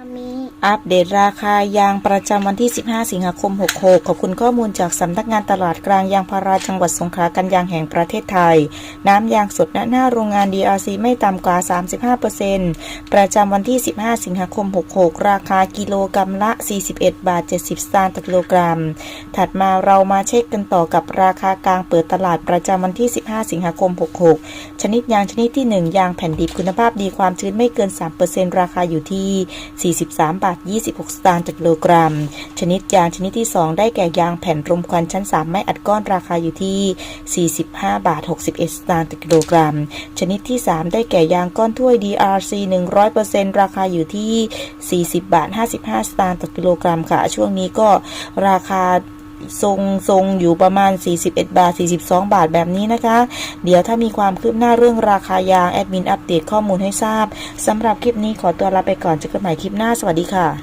มามี อัปเดตราคายางประจำวันที่ 15 สิงหาคม 66 ขอบคุณข้อมูลจากสำนักงานตลาดกลางยางพาราจังหวัดสงขลากันยางแห่งประเทศไทย น้ำยางสดณหน้าโรงงาน DRC ไม่ต่ำกว่า 35%ประจำวันที่ 15 สิงหาคม 66 ราคากิโลกรัมละ 41 บาท 70 สตางค์ต่อกิโลกรัม ถัดมาเรามาเช็คกันต่อกับราคากลางเปิดตลาดประจำวันที่ 15 สิงหาคม 66 ชนิดยางชนิดที่ 1 ยางแผ่นดิบคุณภาพดีความชื้นไม่เกิน 3%ราคาอยู่ที่ 43 บาทาท 26 สตางค์ต่อกิโลกรัม ชนิดยางชนิดที่ 2 ได้แก่ยางแผ่นรมควันชั้น 3 ไม่อัดก้อนราคาอยู่ที่ 45 บาท 61 สตางค์ต่อกิโลกรัม ชนิดที่ 3 ได้แก่ยางก้อนถ้วย DRC 100%ราคาอยู่ที่ 40 บาท 55 สตางค์ต่อกิโลกรัมค่ะ ช่วงนี้ก็ราคา ทรงทรงอยู่ประมาณ 41 บาท 42 บาทแบบนี้นะคะ เดี๋ยวถ้ามีความคืบหน้าเรื่องราคายาง แอดมินอัปเดตข้อมูลให้ทราบสำหรับคลิปนี้ขอตัวลาไปก่อนเจอกันใหม่คลิปหน้าสวัสดีค่ะ